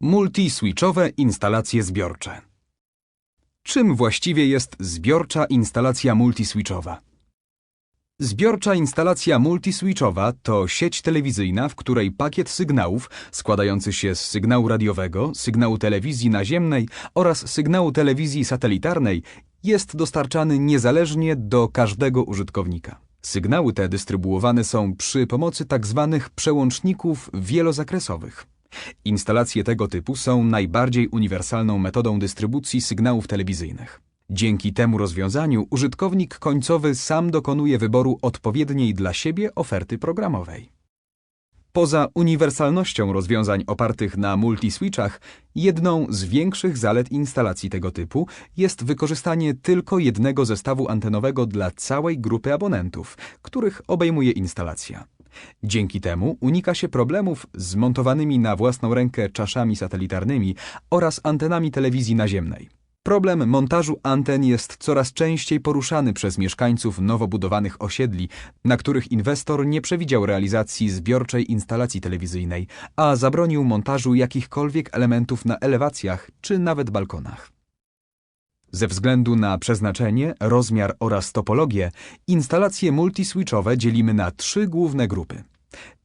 Multiswitchowe instalacje zbiorcze. Czym właściwie jest zbiorcza instalacja multiswitchowa? Zbiorcza instalacja multiswitchowa to sieć telewizyjna, w której pakiet sygnałów składający się z sygnału radiowego, sygnału telewizji naziemnej oraz sygnału telewizji satelitarnej jest dostarczany niezależnie do każdego użytkownika. Sygnały te dystrybuowane są przy pomocy tzw. przełączników wielozakresowych. Instalacje tego typu są najbardziej uniwersalną metodą dystrybucji sygnałów telewizyjnych. Dzięki temu rozwiązaniu użytkownik końcowy sam dokonuje wyboru odpowiedniej dla siebie oferty programowej. Poza uniwersalnością rozwiązań opartych na multiswitchach, jedną z większych zalet instalacji tego typu jest wykorzystanie tylko jednego zestawu antenowego dla całej grupy abonentów, których obejmuje instalacja. Dzięki temu unika się problemów z montowanymi na własną rękę czaszami satelitarnymi oraz antenami telewizji naziemnej. Problem montażu anten jest coraz częściej poruszany przez mieszkańców nowo budowanych osiedli, na których inwestor nie przewidział realizacji zbiorczej instalacji telewizyjnej, a zabronił montażu jakichkolwiek elementów na elewacjach czy nawet balkonach. Ze względu na przeznaczenie, rozmiar oraz topologię, instalacje multiswitchowe dzielimy na trzy główne grupy.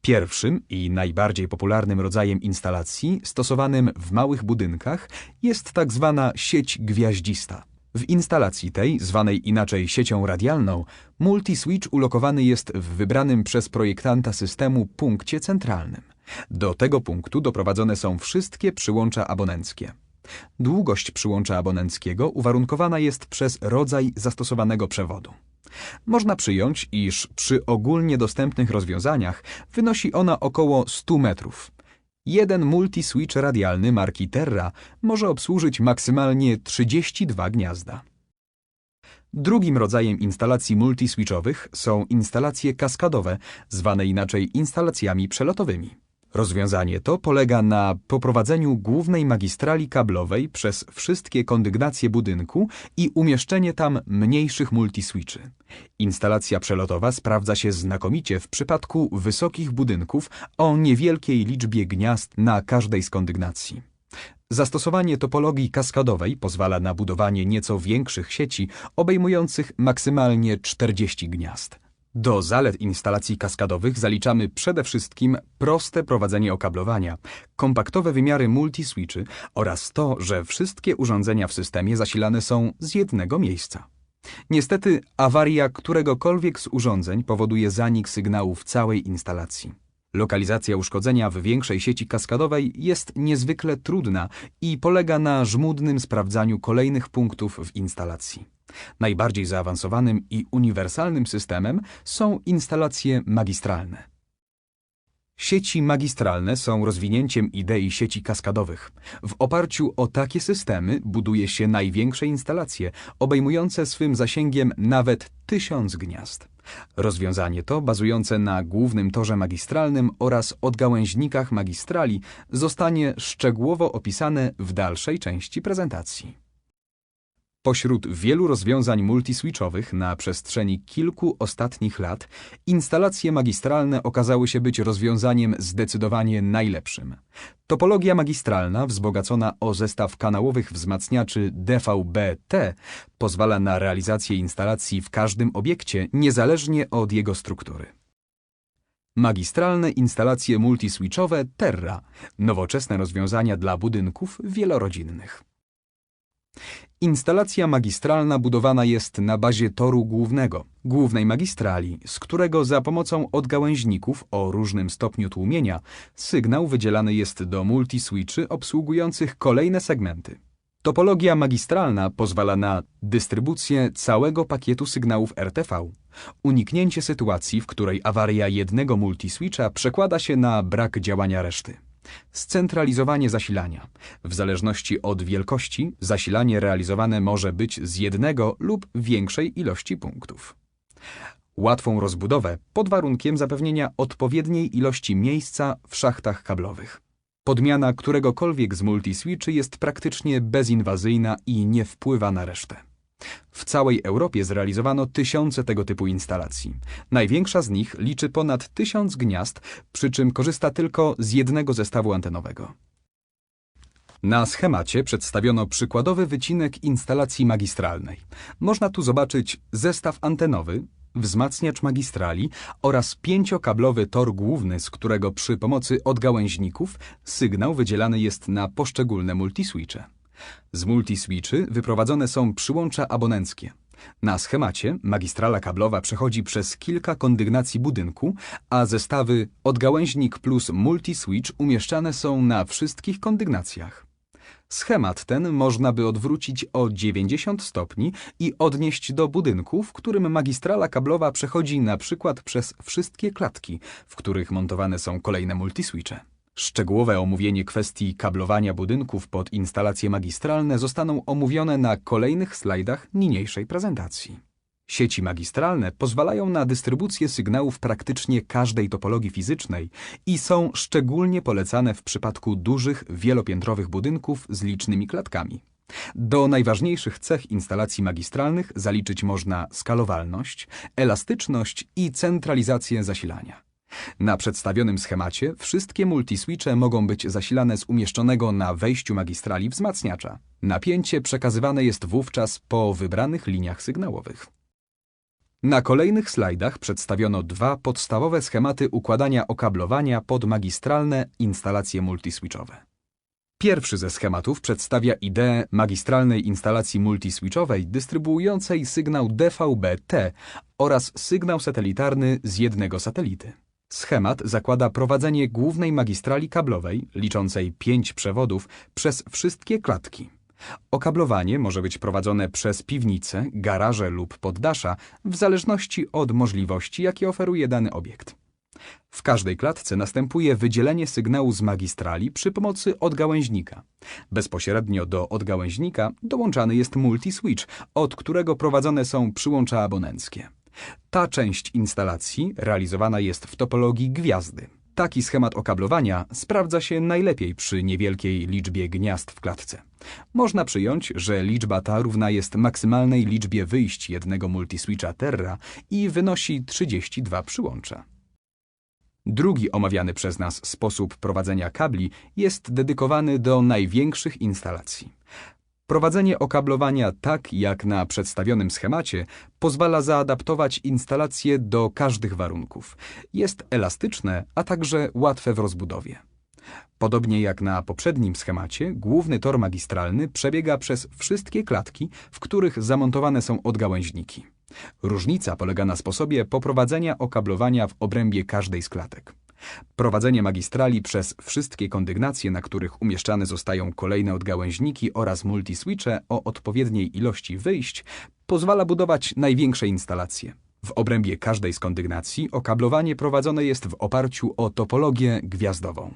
Pierwszym i najbardziej popularnym rodzajem instalacji, stosowanym w małych budynkach, jest tak zwana sieć gwiaździsta. W instalacji tej, zwanej inaczej siecią radialną, multiswitch ulokowany jest w wybranym przez projektanta systemu punkcie centralnym. Do tego punktu doprowadzone są wszystkie przyłącza abonenckie. Długość przyłącza abonenckiego uwarunkowana jest przez rodzaj zastosowanego przewodu. Można przyjąć, iż przy ogólnie dostępnych rozwiązaniach wynosi ona około 100 metrów. Jeden multiswitch radialny marki Terra może obsłużyć maksymalnie 32 gniazda. Drugim rodzajem instalacji multiswitchowych są instalacje kaskadowe, zwane inaczej instalacjami przelotowymi. Rozwiązanie to polega na poprowadzeniu głównej magistrali kablowej przez wszystkie kondygnacje budynku i umieszczenie tam mniejszych multiswitchy. Instalacja przelotowa sprawdza się znakomicie w przypadku wysokich budynków o niewielkiej liczbie gniazd na każdej z kondygnacji. Zastosowanie topologii kaskadowej pozwala na budowanie nieco większych sieci obejmujących maksymalnie 40 gniazd. Do zalet instalacji kaskadowych zaliczamy przede wszystkim proste prowadzenie okablowania, kompaktowe wymiary multiswitchy oraz to, że wszystkie urządzenia w systemie zasilane są z jednego miejsca. Niestety awaria któregokolwiek z urządzeń powoduje zanik sygnału w całej instalacji. Lokalizacja uszkodzenia w większej sieci kaskadowej jest niezwykle trudna i polega na żmudnym sprawdzaniu kolejnych punktów w instalacji. Najbardziej zaawansowanym i uniwersalnym systemem są instalacje magistralne. Sieci magistralne są rozwinięciem idei sieci kaskadowych. W oparciu o takie systemy buduje się największe instalacje, obejmujące swym zasięgiem nawet tysiąc gniazd. Rozwiązanie to, bazujące na głównym torze magistralnym oraz odgałęźnikach magistrali, zostanie szczegółowo opisane w dalszej części prezentacji. Pośród wielu rozwiązań multiswitchowych na przestrzeni kilku ostatnich lat, instalacje magistralne okazały się być rozwiązaniem zdecydowanie najlepszym. Topologia magistralna, wzbogacona o zestaw kanałowych wzmacniaczy DVB-T, pozwala na realizację instalacji w każdym obiekcie, niezależnie od jego struktury. Magistralne instalacje multiswitchowe Terra, nowoczesne rozwiązania dla budynków wielorodzinnych. Instalacja magistralna budowana jest na bazie toru głównego, głównej magistrali, z którego za pomocą odgałęźników o różnym stopniu tłumienia sygnał wydzielany jest do multiswitchy obsługujących kolejne segmenty. Topologia magistralna pozwala na dystrybucję całego pakietu sygnałów RTV, uniknięcie sytuacji, w której awaria jednego multiswitcha przekłada się na brak działania reszty. Scentralizowanie zasilania. W zależności od wielkości zasilanie realizowane może być z jednego lub większej ilości punktów. Łatwą rozbudowę pod warunkiem zapewnienia odpowiedniej ilości miejsca w szachtach kablowych. Podmiana któregokolwiek z multiswitchy jest praktycznie bezinwazyjna i nie wpływa na resztę. W całej Europie zrealizowano tysiące tego typu instalacji. Największa z nich liczy ponad tysiąc gniazd, przy czym korzysta tylko z jednego zestawu antenowego. Na schemacie przedstawiono przykładowy wycinek instalacji magistralnej. Można tu zobaczyć zestaw antenowy, wzmacniacz magistrali oraz pięciokablowy tor główny, z którego przy pomocy odgałęźników sygnał wydzielany jest na poszczególne multiswitche. Z multiswitchy wyprowadzone są przyłącza abonenckie. Na schemacie magistrala kablowa przechodzi przez kilka kondygnacji budynku, a zestawy odgałęźnik plus multiswitch umieszczane są na wszystkich kondygnacjach. Schemat ten można by odwrócić o 90 stopni i odnieść do budynku, w którym magistrala kablowa przechodzi na przykład przez wszystkie klatki, w których montowane są kolejne multiswitche. Szczegółowe omówienie kwestii kablowania budynków pod instalacje magistralne zostaną omówione na kolejnych slajdach niniejszej prezentacji. Sieci magistralne pozwalają na dystrybucję sygnałów praktycznie każdej topologii fizycznej i są szczególnie polecane w przypadku dużych, wielopiętrowych budynków z licznymi klatkami. Do najważniejszych cech instalacji magistralnych zaliczyć można skalowalność, elastyczność i centralizację zasilania. Na przedstawionym schemacie wszystkie multiswitche mogą być zasilane z umieszczonego na wejściu magistrali wzmacniacza. Napięcie przekazywane jest wówczas po wybranych liniach sygnałowych. Na kolejnych slajdach przedstawiono dwa podstawowe schematy układania okablowania pod magistralne instalacje multiswitchowe. Pierwszy ze schematów przedstawia ideę magistralnej instalacji multiswitchowej dystrybuującej sygnał DVB-T oraz sygnał satelitarny z jednego satelity. Schemat zakłada prowadzenie głównej magistrali kablowej, liczącej pięć przewodów, przez wszystkie klatki. Okablowanie może być prowadzone przez piwnice, garaże lub poddasza, w zależności od możliwości, jakie oferuje dany obiekt. W każdej klatce następuje wydzielenie sygnału z magistrali przy pomocy odgałęźnika. Bezpośrednio do odgałęźnika dołączany jest multiswitch, od którego prowadzone są przyłącza abonenckie. Ta część instalacji realizowana jest w topologii gwiazdy. Taki schemat okablowania sprawdza się najlepiej przy niewielkiej liczbie gniazd w klatce. Można przyjąć, że liczba ta równa jest maksymalnej liczbie wyjść jednego multiswitcha Terra i wynosi 32 przyłącza. Drugi omawiany przez nas sposób prowadzenia kabli jest dedykowany do największych instalacji. Prowadzenie okablowania tak jak na przedstawionym schemacie pozwala zaadaptować instalację do każdych warunków. Jest elastyczne, a także łatwe w rozbudowie. Podobnie jak na poprzednim schemacie, główny tor magistralny przebiega przez wszystkie klatki, w których zamontowane są odgałęźniki. Różnica polega na sposobie poprowadzenia okablowania w obrębie każdej z klatek. Prowadzenie magistrali przez wszystkie kondygnacje, na których umieszczane zostają kolejne odgałęźniki oraz multiswitche o odpowiedniej ilości wyjść, pozwala budować największe instalacje. W obrębie każdej z kondygnacji okablowanie prowadzone jest w oparciu o topologię gwiazdową.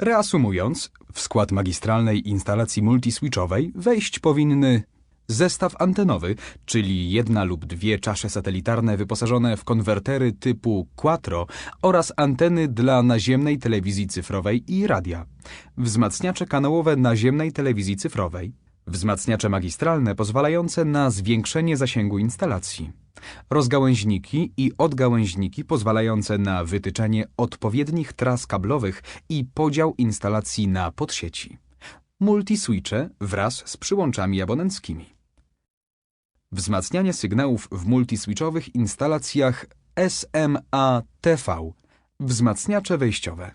Reasumując, w skład magistralnej instalacji multiswitchowej wejść powinny Zestaw antenowy, czyli jedna lub dwie czasze satelitarne wyposażone w konwertery typu Quattro oraz anteny dla naziemnej telewizji cyfrowej i radia. Wzmacniacze kanałowe naziemnej telewizji cyfrowej. Wzmacniacze magistralne pozwalające na zwiększenie zasięgu instalacji. Rozgałęźniki i odgałęźniki pozwalające na wytyczenie odpowiednich tras kablowych i podział instalacji na podsieci multiswitche wraz z przyłączami abonenckimi. Wzmacnianie sygnałów w multiswitchowych instalacjach SMA-TV. Wzmacniacze wejściowe.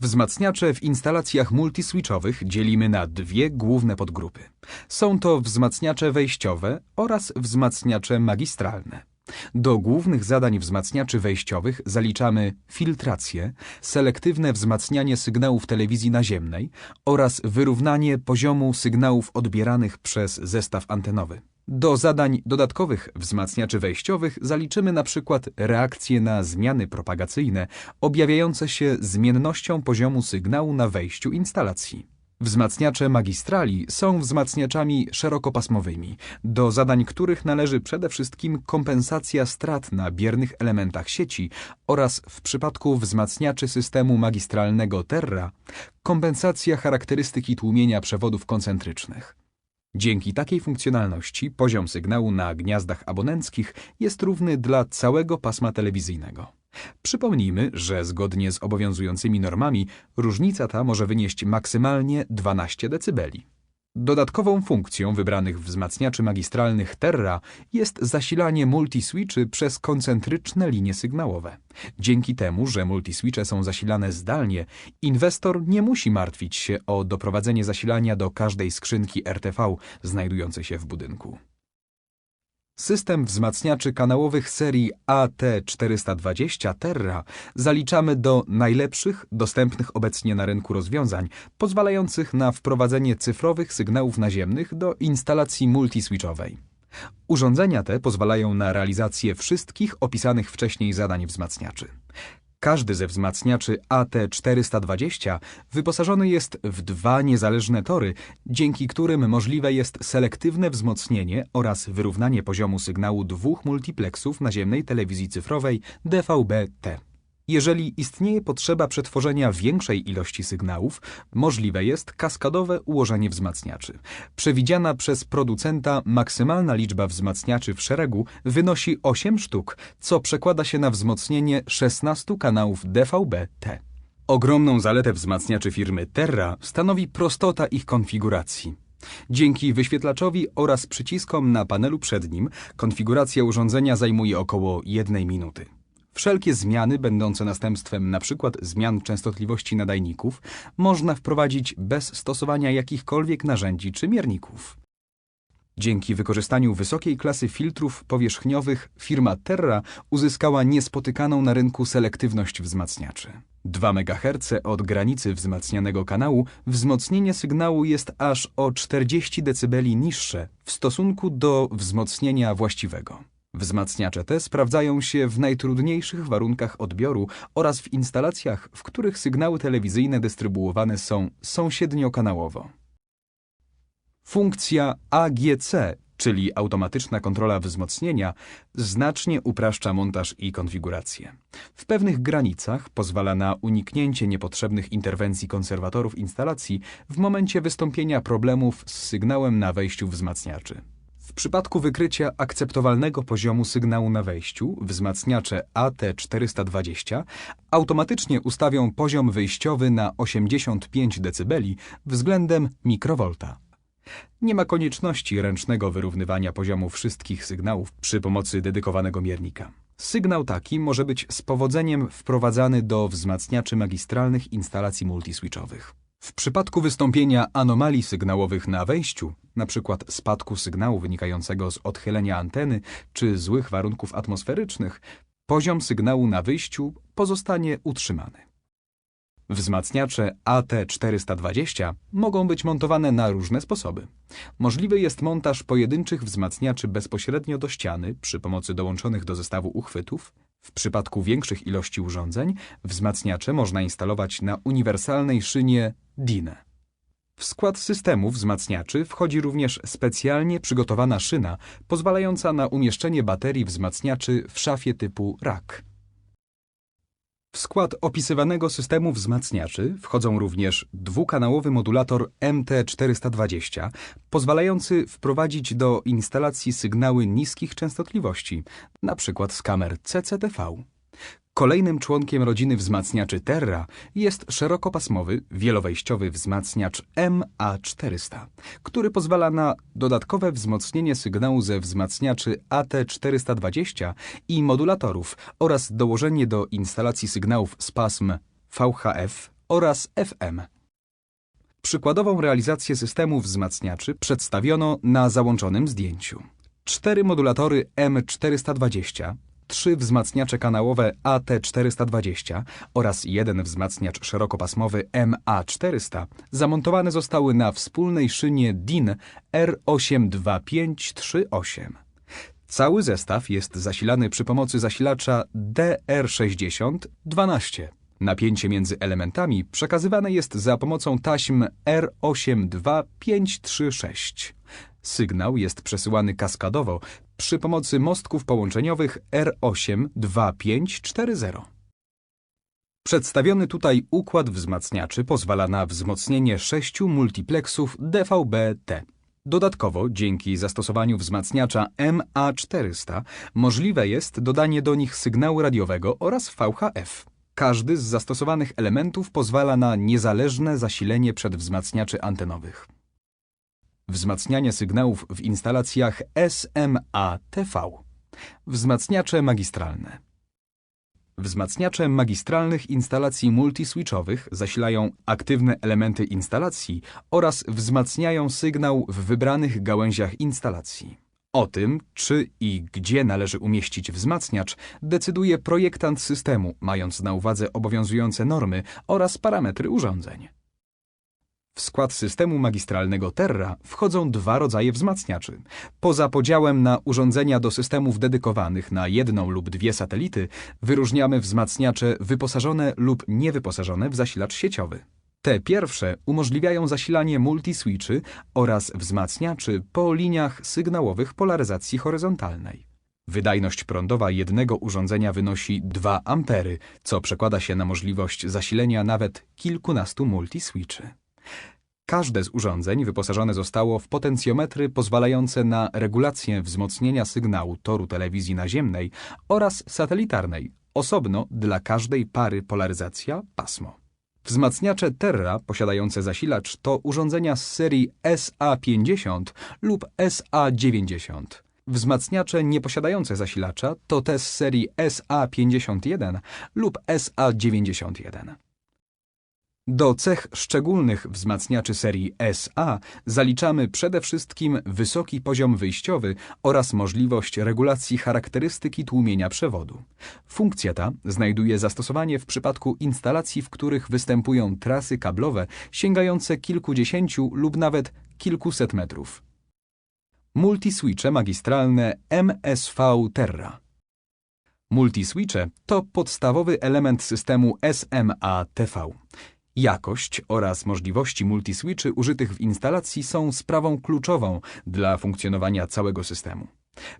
Wzmacniacze w instalacjach multiswitchowych dzielimy na dwie główne podgrupy. Są to wzmacniacze wejściowe oraz wzmacniacze magistralne. Do głównych zadań wzmacniaczy wejściowych zaliczamy filtrację, selektywne wzmacnianie sygnałów telewizji naziemnej oraz wyrównanie poziomu sygnałów odbieranych przez zestaw antenowy. Do zadań dodatkowych wzmacniaczy wejściowych zaliczymy na przykład reakcje na zmiany propagacyjne objawiające się zmiennością poziomu sygnału na wejściu instalacji. Wzmacniacze magistrali są wzmacniaczami szerokopasmowymi, do zadań których należy przede wszystkim kompensacja strat na biernych elementach sieci oraz w przypadku wzmacniaczy systemu magistralnego Terra kompensacja charakterystyki tłumienia przewodów koncentrycznych. Dzięki takiej funkcjonalności poziom sygnału na gniazdach abonenckich jest równy dla całego pasma telewizyjnego. Przypomnijmy, że zgodnie z obowiązującymi normami różnica ta może wynieść maksymalnie 12 dB. Dodatkową funkcją wybranych wzmacniaczy magistralnych Terra jest zasilanie multiswitchy przez koncentryczne linie sygnałowe. Dzięki temu, że multiswitche są zasilane zdalnie, inwestor nie musi martwić się o doprowadzenie zasilania do każdej skrzynki RTV znajdującej się w budynku. System wzmacniaczy kanałowych serii AT420 Terra zaliczamy do najlepszych dostępnych obecnie na rynku rozwiązań, pozwalających na wprowadzenie cyfrowych sygnałów naziemnych do instalacji multiswitchowej. Urządzenia te pozwalają na realizację wszystkich opisanych wcześniej zadań wzmacniaczy. Każdy ze wzmacniaczy AT420 wyposażony jest w dwa niezależne tory, dzięki którym możliwe jest selektywne wzmocnienie oraz wyrównanie poziomu sygnału dwóch multiplexów naziemnej telewizji cyfrowej DVB-T. Jeżeli istnieje potrzeba przetworzenia większej ilości sygnałów, możliwe jest kaskadowe ułożenie wzmacniaczy. Przewidziana przez producenta maksymalna liczba wzmacniaczy w szeregu wynosi 8 sztuk, co przekłada się na wzmocnienie 16 kanałów DVB-T. Ogromną zaletę wzmacniaczy firmy Terra stanowi prostota ich konfiguracji. Dzięki wyświetlaczowi oraz przyciskom na panelu przed nim konfiguracja urządzenia zajmuje około 1 minuty. Wszelkie zmiany będące następstwem np. zmian częstotliwości nadajników można wprowadzić bez stosowania jakichkolwiek narzędzi czy mierników. Dzięki wykorzystaniu wysokiej klasy filtrów powierzchniowych firma Terra uzyskała niespotykaną na rynku selektywność wzmacniaczy. 2 MHz od granicy wzmacnianego kanału wzmocnienie sygnału jest aż o 40 dB niższe w stosunku do wzmocnienia właściwego. Wzmacniacze te sprawdzają się w najtrudniejszych warunkach odbioru oraz w instalacjach, w których sygnały telewizyjne dystrybuowane są sąsiedniokanałowo. Funkcja AGC, czyli automatyczna kontrola wzmocnienia, znacznie upraszcza montaż i konfigurację. W pewnych granicach pozwala na uniknięcie niepotrzebnych interwencji konserwatorów instalacji w momencie wystąpienia problemów z sygnałem na wejściu wzmacniaczy. Przypadku wykrycia akceptowalnego poziomu sygnału na wejściu, wzmacniacze AT420 automatycznie ustawią poziom wyjściowy na 85 dB względem mikrowolta. Nie ma konieczności ręcznego wyrównywania poziomu wszystkich sygnałów przy pomocy dedykowanego miernika. Sygnał taki może być z powodzeniem wprowadzany do wzmacniaczy magistralnych instalacji multiswitchowych. W przypadku wystąpienia anomalii sygnałowych na wejściu, np. spadku sygnału wynikającego z odchylenia anteny czy złych warunków atmosferycznych, poziom sygnału na wyjściu pozostanie utrzymany. Wzmacniacze AT420 mogą być montowane na różne sposoby. Możliwy jest montaż pojedynczych wzmacniaczy bezpośrednio do ściany przy pomocy dołączonych do zestawu uchwytów, w przypadku większych ilości urządzeń wzmacniacze można instalować na uniwersalnej szynie DIN. W skład systemu wzmacniaczy wchodzi również specjalnie przygotowana szyna pozwalająca na umieszczenie baterii wzmacniaczy w szafie typu rack. W skład opisywanego systemu wzmacniaczy wchodzą również dwukanałowy modulator MT420, pozwalający wprowadzić do instalacji sygnały niskich częstotliwości, np. z kamer CCTV. Kolejnym członkiem rodziny wzmacniaczy Terra jest szerokopasmowy, wielowejściowy wzmacniacz MA400, który pozwala na dodatkowe wzmocnienie sygnału ze wzmacniaczy AT420 i modulatorów oraz dołożenie do instalacji sygnałów z pasm VHF oraz FM. Przykładową realizację systemu wzmacniaczy przedstawiono na załączonym zdjęciu. Cztery modulatory M420 trzy wzmacniacze kanałowe AT420 oraz jeden wzmacniacz szerokopasmowy MA400 zamontowane zostały na wspólnej szynie DIN R82538. Cały zestaw jest zasilany przy pomocy zasilacza DR6012. Napięcie między elementami przekazywane jest za pomocą taśm R82536. Sygnał jest przesyłany kaskadowo przy pomocy mostków połączeniowych R82540. Przedstawiony tutaj układ wzmacniaczy pozwala na wzmocnienie sześciu multiplexów DVB-T. Dodatkowo, dzięki zastosowaniu wzmacniacza MA400, możliwe jest dodanie do nich sygnału radiowego oraz VHF. Każdy z zastosowanych elementów pozwala na niezależne zasilenie przedwzmacniaczy antenowych. Wzmacnianie sygnałów w instalacjach SMA-TV. Wzmacniacze magistralne. Wzmacniacze magistralnych instalacji multiswitchowych zasilają aktywne elementy instalacji oraz wzmacniają sygnał w wybranych gałęziach instalacji. O tym, czy i gdzie należy umieścić wzmacniacz, decyduje projektant systemu, mając na uwadze obowiązujące normy oraz parametry urządzeń. W skład systemu magistralnego Terra wchodzą dwa rodzaje wzmacniaczy. Poza podziałem na urządzenia do systemów dedykowanych na jedną lub dwie satelity, wyróżniamy wzmacniacze wyposażone lub niewyposażone w zasilacz sieciowy. Te pierwsze umożliwiają zasilanie multiswitchy oraz wzmacniaczy po liniach sygnałowych polaryzacji horyzontalnej. Wydajność prądowa jednego urządzenia wynosi 2 A, co przekłada się na możliwość zasilenia nawet kilkunastu multiswitchy. Każde z urządzeń wyposażone zostało w potencjometry pozwalające na regulację wzmocnienia sygnału toru telewizji naziemnej oraz satelitarnej, osobno dla każdej pary polaryzacja pasmo. Wzmacniacze Terra posiadające zasilacz to urządzenia z serii SA50 lub SA90. Wzmacniacze nieposiadające zasilacza to te z serii SA51 lub SA91. Do cech szczególnych wzmacniaczy serii SA zaliczamy przede wszystkim wysoki poziom wyjściowy oraz możliwość regulacji charakterystyki tłumienia przewodu. Funkcja ta znajduje zastosowanie w przypadku instalacji, w których występują trasy kablowe sięgające kilkudziesięciu lub nawet kilkuset metrów. Multiswitche magistralne MSV Terra Multiswitche to podstawowy element systemu SMA-TV. Jakość oraz możliwości multiswitchy użytych w instalacji są sprawą kluczową dla funkcjonowania całego systemu.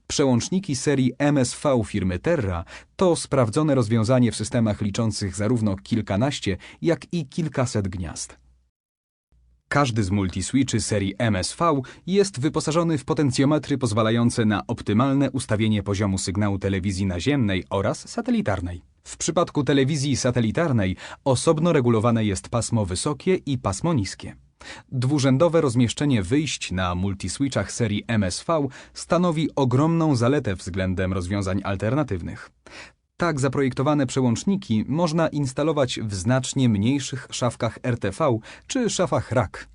Przełączniki serii MSV firmy Terra to sprawdzone rozwiązanie w systemach liczących zarówno kilkanaście, jak i kilkaset gniazd. Każdy z multiswitchy serii MSV jest wyposażony w potencjometry pozwalające na optymalne ustawienie poziomu sygnału telewizji naziemnej oraz satelitarnej. W przypadku telewizji satelitarnej osobno regulowane jest pasmo wysokie i pasmo niskie. Dwurzędowe rozmieszczenie wyjść na multiswitchach serii MSV stanowi ogromną zaletę względem rozwiązań alternatywnych. Tak zaprojektowane przełączniki można instalować w znacznie mniejszych szafkach RTV czy szafach RAK.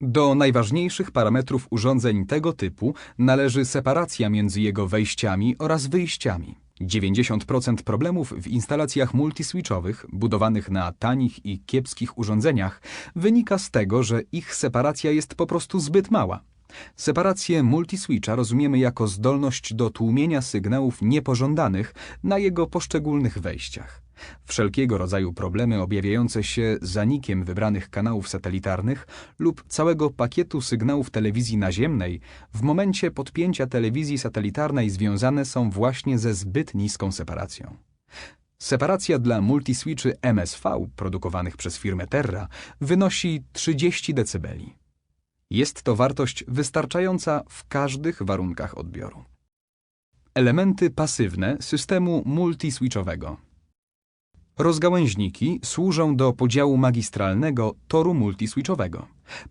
Do najważniejszych parametrów urządzeń tego typu należy separacja między jego wejściami oraz wyjściami. 90% problemów w instalacjach multiswitchowych budowanych na tanich i kiepskich urządzeniach wynika z tego, że ich separacja jest po prostu zbyt mała. Separację multiswitcha rozumiemy jako zdolność do tłumienia sygnałów niepożądanych na jego poszczególnych wejściach. Wszelkiego rodzaju problemy objawiające się zanikiem wybranych kanałów satelitarnych lub całego pakietu sygnałów telewizji naziemnej w momencie podpięcia telewizji satelitarnej związane są właśnie ze zbyt niską separacją. Separacja dla multiswitchy MSV produkowanych przez firmę Terra wynosi 30 dB. Jest to wartość wystarczająca w każdych warunkach odbioru. Elementy pasywne systemu multiswitchowego. Rozgałęźniki służą do podziału magistralnego toru multiswitchowego.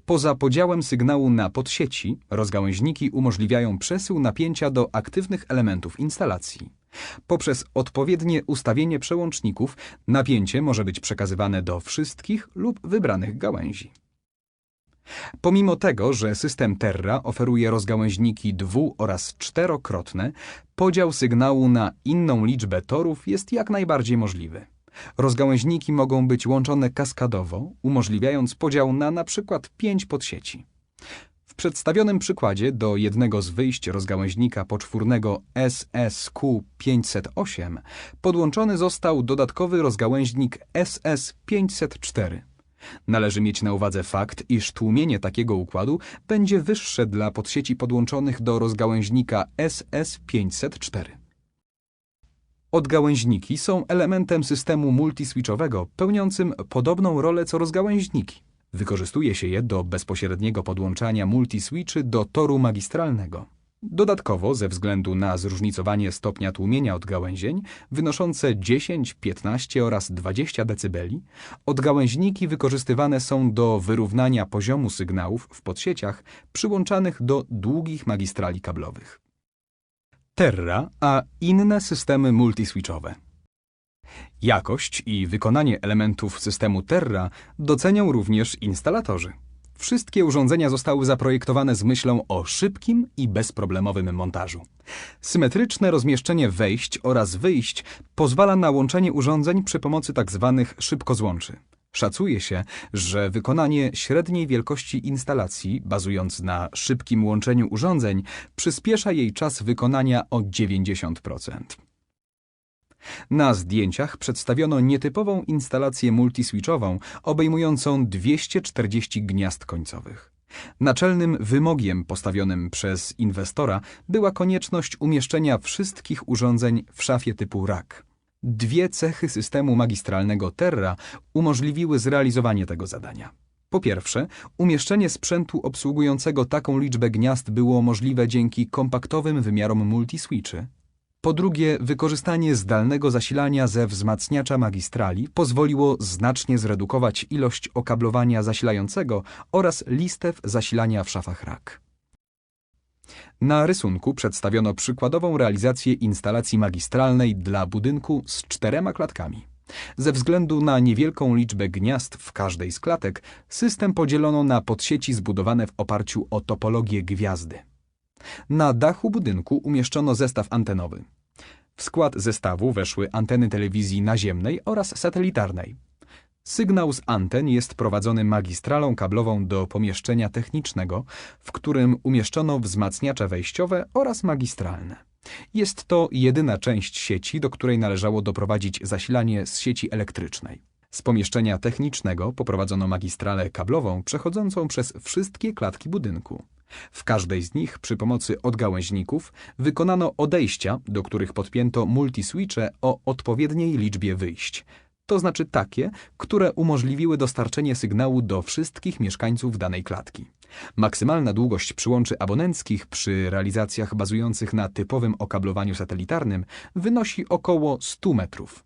Poza podziałem sygnału na podsieci, rozgałęźniki umożliwiają przesył napięcia do aktywnych elementów instalacji. Poprzez odpowiednie ustawienie przełączników napięcie może być przekazywane do wszystkich lub wybranych gałęzi. Pomimo tego, że system Terra oferuje rozgałęźniki dwu- oraz czterokrotne, podział sygnału na inną liczbę torów jest jak najbardziej możliwy. Rozgałęźniki mogą być łączone kaskadowo, umożliwiając podział na np. pięć podsieci. W przedstawionym przykładzie do jednego z wyjść rozgałęźnika poczwórnego SSQ508 podłączony został dodatkowy rozgałęźnik SS504. Należy mieć na uwadze fakt, iż tłumienie takiego układu będzie wyższe dla podsieci podłączonych do rozgałęźnika SS504. Odgałęźniki są elementem systemu multiswitchowego pełniącym podobną rolę co rozgałęźniki. Wykorzystuje się je do bezpośredniego podłączania multiswitchy do toru magistralnego. Dodatkowo, ze względu na zróżnicowanie stopnia tłumienia odgałęzień wynoszące 10, 15 oraz 20 dB, odgałęźniki wykorzystywane są do wyrównania poziomu sygnałów w podsieciach przyłączanych do długich magistrali kablowych. Terra, a inne systemy multiswitchowe. Jakość i wykonanie elementów systemu Terra docenią również instalatorzy. Wszystkie urządzenia zostały zaprojektowane z myślą o szybkim i bezproblemowym montażu. Symetryczne rozmieszczenie wejść oraz wyjść pozwala na łączenie urządzeń przy pomocy tzw. szybkozłączy. Szacuje się, że wykonanie średniej wielkości instalacji, bazując na szybkim łączeniu urządzeń, przyspiesza jej czas wykonania o 90%. Na zdjęciach przedstawiono nietypową instalację multiswitchową obejmującą 240 gniazd końcowych. Naczelnym wymogiem postawionym przez inwestora była konieczność umieszczenia wszystkich urządzeń w szafie typu rack. Dwie cechy systemu magistralnego Terra umożliwiły zrealizowanie tego zadania. Po pierwsze, umieszczenie sprzętu obsługującego taką liczbę gniazd było możliwe dzięki kompaktowym wymiarom multiswitchy. Po drugie, wykorzystanie zdalnego zasilania ze wzmacniacza magistrali pozwoliło znacznie zredukować ilość okablowania zasilającego oraz listew zasilania w szafach rack. Na rysunku przedstawiono przykładową realizację instalacji magistralnej dla budynku z czterema klatkami. Ze względu na niewielką liczbę gniazd w każdej z klatek, system podzielono na podsieci zbudowane w oparciu o topologię gwiazdy. Na dachu budynku umieszczono zestaw antenowy. W skład zestawu weszły anteny telewizji naziemnej oraz satelitarnej. Sygnał z anten jest prowadzony magistralą kablową do pomieszczenia technicznego, w którym umieszczono wzmacniacze wejściowe oraz magistralne. Jest to jedyna część sieci, do której należało doprowadzić zasilanie z sieci elektrycznej. Z pomieszczenia technicznego poprowadzono magistralę kablową przechodzącą przez wszystkie klatki budynku. W każdej z nich przy pomocy odgałęźników wykonano odejścia, do których podpięto multiswitche o odpowiedniej liczbie wyjść, to znaczy takie, które umożliwiły dostarczenie sygnału do wszystkich mieszkańców danej klatki. Maksymalna długość przyłączy abonenckich przy realizacjach bazujących na typowym okablowaniu satelitarnym wynosi około 100 metrów.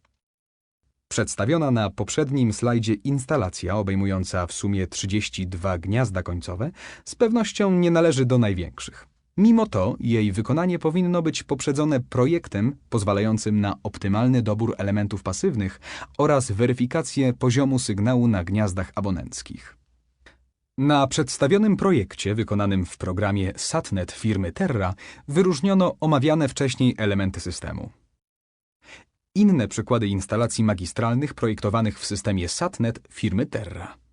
Przedstawiona na poprzednim slajdzie instalacja obejmująca w sumie 32 gniazda końcowe z pewnością nie należy do największych. Mimo to jej wykonanie powinno być poprzedzone projektem pozwalającym na optymalny dobór elementów pasywnych oraz weryfikację poziomu sygnału na gniazdach abonenckich. Na przedstawionym projekcie wykonanym w programie SATNET firmy Terra wyróżniono omawiane wcześniej elementy systemu. Inne przykłady instalacji magistralnych projektowanych w systemie SATNET firmy Terra.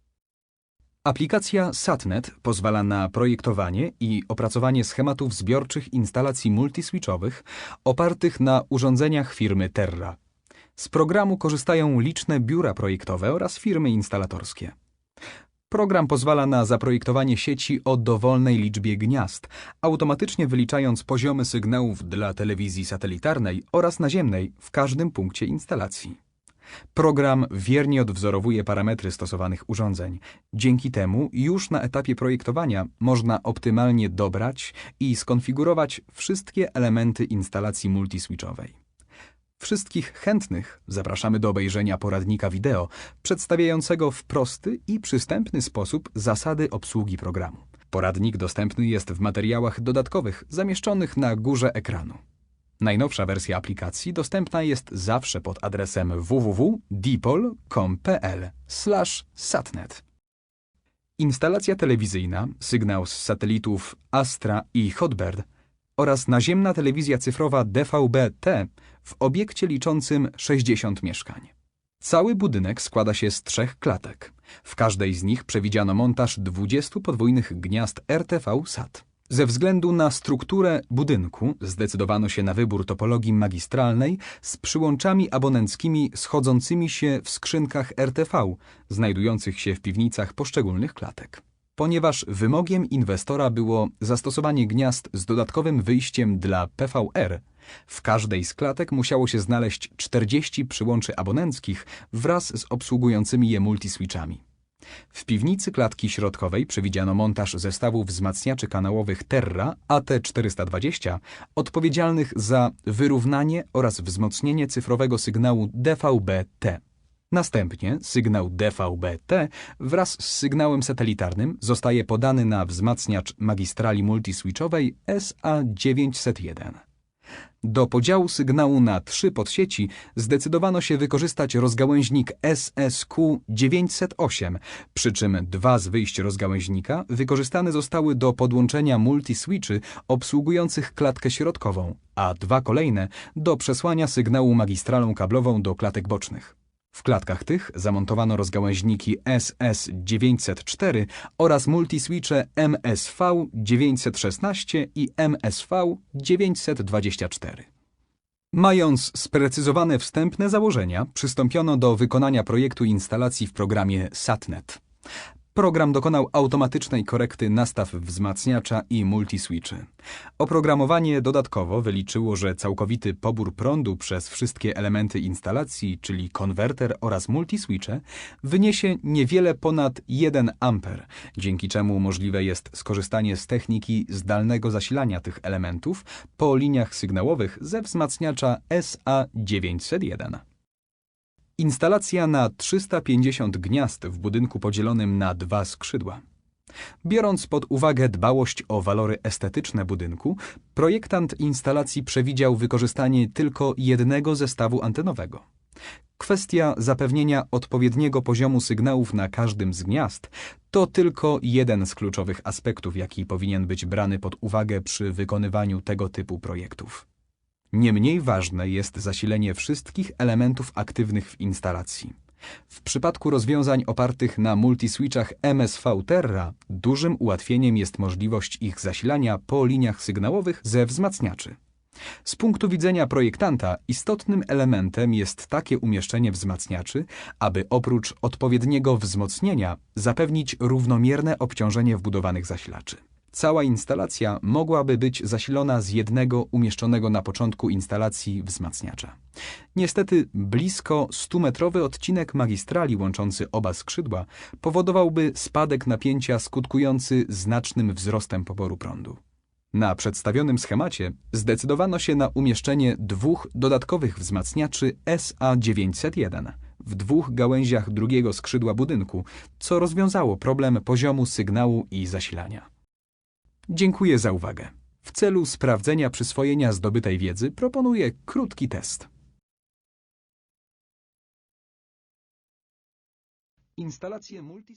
Aplikacja SATNET pozwala na projektowanie i opracowanie schematów zbiorczych instalacji multiswitchowych opartych na urządzeniach firmy Terra. Z programu korzystają liczne biura projektowe oraz firmy instalatorskie. Program pozwala na zaprojektowanie sieci o dowolnej liczbie gniazd, automatycznie wyliczając poziomy sygnałów dla telewizji satelitarnej oraz naziemnej w każdym punkcie instalacji. Program wiernie odwzorowuje parametry stosowanych urządzeń. Dzięki temu już na etapie projektowania można optymalnie dobrać i skonfigurować wszystkie elementy instalacji multiswitchowej. Wszystkich chętnych zapraszamy do obejrzenia poradnika wideo przedstawiającego w prosty i przystępny sposób zasady obsługi programu. Poradnik dostępny jest w materiałach dodatkowych zamieszczonych na górze ekranu. Najnowsza wersja aplikacji dostępna jest zawsze pod adresem www.dipol.com.pl/satnet. Instalacja telewizyjna, sygnał z satelitów Astra i Hotbird oraz naziemna telewizja cyfrowa DVB-T w obiekcie liczącym 60 mieszkań. Cały budynek składa się z trzech klatek. W każdej z nich przewidziano montaż 20 podwójnych gniazd RTV SAT. Ze względu na strukturę budynku zdecydowano się na wybór topologii magistralnej z przyłączami abonenckimi schodzącymi się w skrzynkach RTV, znajdujących się w piwnicach poszczególnych klatek. Ponieważ wymogiem inwestora było zastosowanie gniazd z dodatkowym wyjściem dla PVR, w każdej z klatek musiało się znaleźć 40 przyłączy abonenckich wraz z obsługującymi je multiswitchami. W piwnicy klatki środkowej przewidziano montaż zestawów wzmacniaczy kanałowych Terra AT420 odpowiedzialnych za wyrównanie oraz wzmocnienie cyfrowego sygnału DVB-T. Następnie sygnał DVB-T wraz z sygnałem satelitarnym zostaje podany na wzmacniacz magistrali multiswitchowej SA901. Do podziału sygnału na trzy podsieci zdecydowano się wykorzystać rozgałęźnik SSQ908, przy czym dwa z wyjść rozgałęźnika wykorzystane zostały do podłączenia multiswitchy obsługujących klatkę środkową, a dwa kolejne do przesłania sygnału magistralą kablową do klatek bocznych. W klatkach tych zamontowano rozgałęźniki SS904 oraz multiswitche MSV916 i MSV924. Mając sprecyzowane wstępne założenia, przystąpiono do wykonania projektu instalacji w programie SATNET. Program dokonał automatycznej korekty nastaw wzmacniacza i multiswitchy. Oprogramowanie dodatkowo wyliczyło, że całkowity pobór prądu przez wszystkie elementy instalacji, czyli konwerter oraz multiswitche, wyniesie niewiele ponad 1 A, dzięki czemu możliwe jest skorzystanie z techniki zdalnego zasilania tych elementów po liniach sygnałowych ze wzmacniacza SA901. Instalacja na 350 gniazd w budynku podzielonym na dwa skrzydła. Biorąc pod uwagę dbałość o walory estetyczne budynku, projektant instalacji przewidział wykorzystanie tylko jednego zestawu antenowego. Kwestia zapewnienia odpowiedniego poziomu sygnałów na każdym z gniazd to tylko jeden z kluczowych aspektów, jaki powinien być brany pod uwagę przy wykonywaniu tego typu projektów. Nie mniej ważne jest zasilenie wszystkich elementów aktywnych w instalacji. W przypadku rozwiązań opartych na multiswitchach MSV Terra dużym ułatwieniem jest możliwość ich zasilania po liniach sygnałowych ze wzmacniaczy. Z punktu widzenia projektanta istotnym elementem jest takie umieszczenie wzmacniaczy, aby oprócz odpowiedniego wzmocnienia zapewnić równomierne obciążenie wbudowanych zasilaczy. Cała instalacja mogłaby być zasilona z jednego umieszczonego na początku instalacji wzmacniacza. Niestety blisko 100-metrowy odcinek magistrali łączący oba skrzydła powodowałby spadek napięcia skutkujący znacznym wzrostem poboru prądu. Na przedstawionym schemacie zdecydowano się na umieszczenie dwóch dodatkowych wzmacniaczy SA901 w dwóch gałęziach drugiego skrzydła budynku, co rozwiązało problem poziomu sygnału i zasilania. Dziękuję za uwagę. W celu sprawdzenia przyswojenia zdobytej wiedzy proponuję krótki test. Instalacje multi